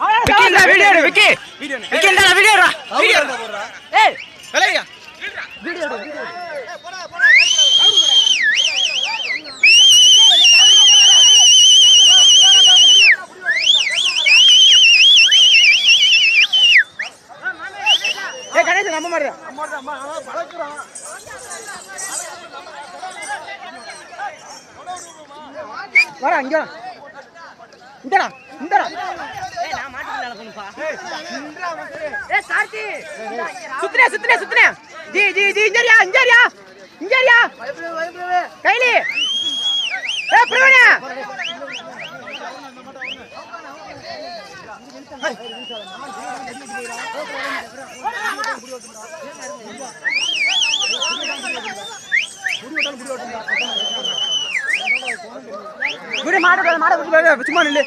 விக்கி இந்த வீடியோ எடு விக்கி. விக்கி இந்த வீடியோ எடுடா வீடியோ ஏய். விளையா. ஏய் கணேஷ் நம்ப மாட்டேன் வர இங்க வா. இந்தடா இந்தடா சுத்துனே சுத்துனே சுத்துனே. ஜி ஜி ஜி இஞ்சரியா இஞ்சரியா இஞ்சரியா கைலி. ஏ பிரவீனா. விடு மாடு மாடு விட்டு சும்மா நில்லு.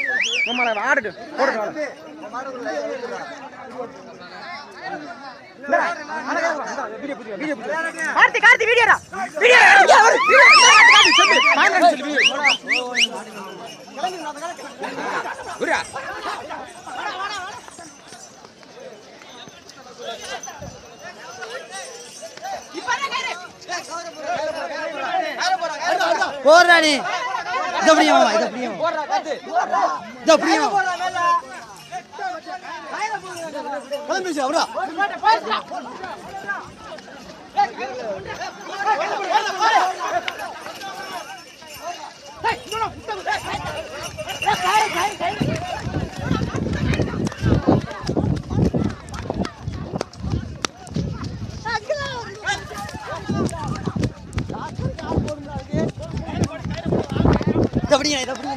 நம்ம ஆடுட்டு போட்டு கார்த்தி கார்த்தி வீடியோடா வீடியோ போடுறா நீ. இதை அப்படியே மாமா. இதை அப்படியே இதை அப்படியே கிளம்பிச்சு அவரா? அப்படியா இது அப்படியா?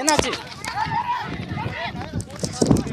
என்னாச்சு?